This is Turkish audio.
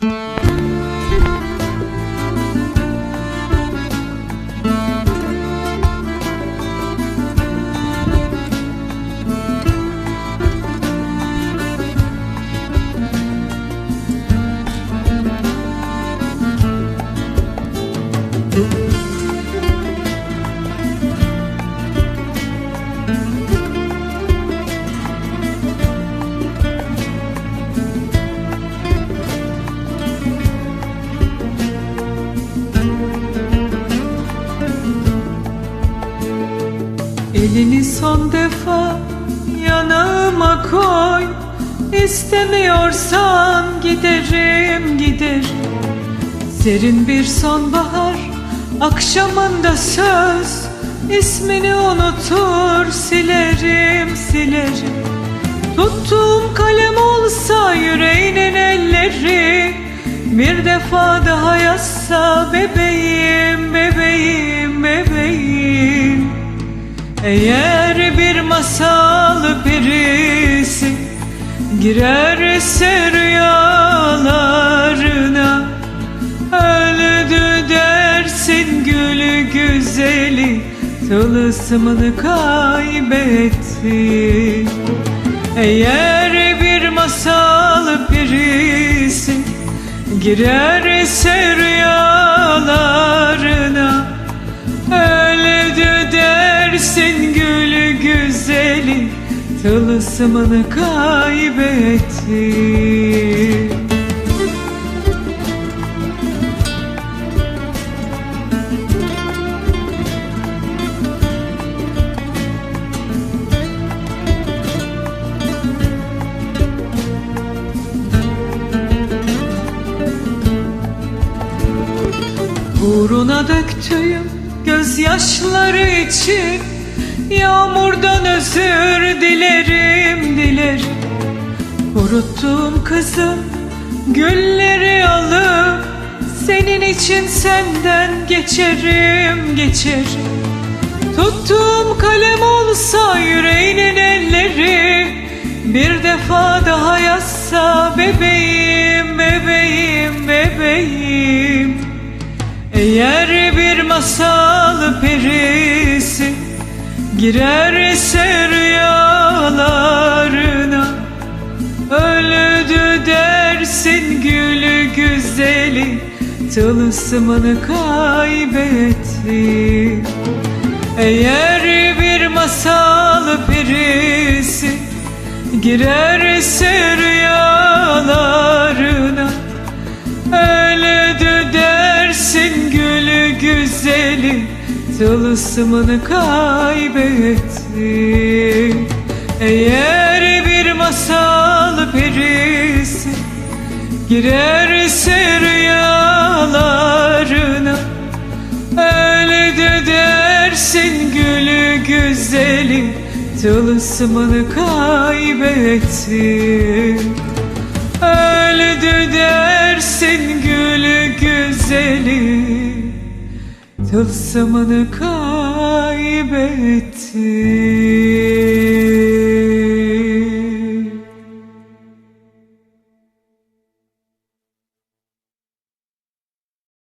Mm-hmm. Elini son defa yanağıma koy. İstemiyorsan giderim giderim. Serin bir sonbahar akşamında söz. İsmini unutur silerim silerim. Tuttuğum kalem olsa yüreğinin elleri. Bir defa daha yazsa bebeğim eğer bir masal perisi girerse rüyalarına Öldü dersin gülü güzeli tılsımını kaybetti. Eğer bir masal perisi girerse rüyalarına Tılsımını kaybetti. Uğruna döktüğüm gözyaşları için Yağmurdan özür Kuruttum kızım gülleri alıp Senin için senden geçerim geçerim. Tuttuğum kalem olsa yüreğinin elleri Bir defa daha yazsa bebeğim bebeğim bebeğim. Eğer bir masal perisi girerse rüyalarına dersin gülü güzeli tılsımını kaybetti Eğer bir masal perisi girerse rüyalarına Öldü dersin gülü güzeli Tılsımını kaybetti Eğer bir masal perisi Girerse rüyalarına. Öldü dersin gülü güzeli. Tılsımını kaybetti Öldü dersin gülü güzeli. Tılsımını kaybetti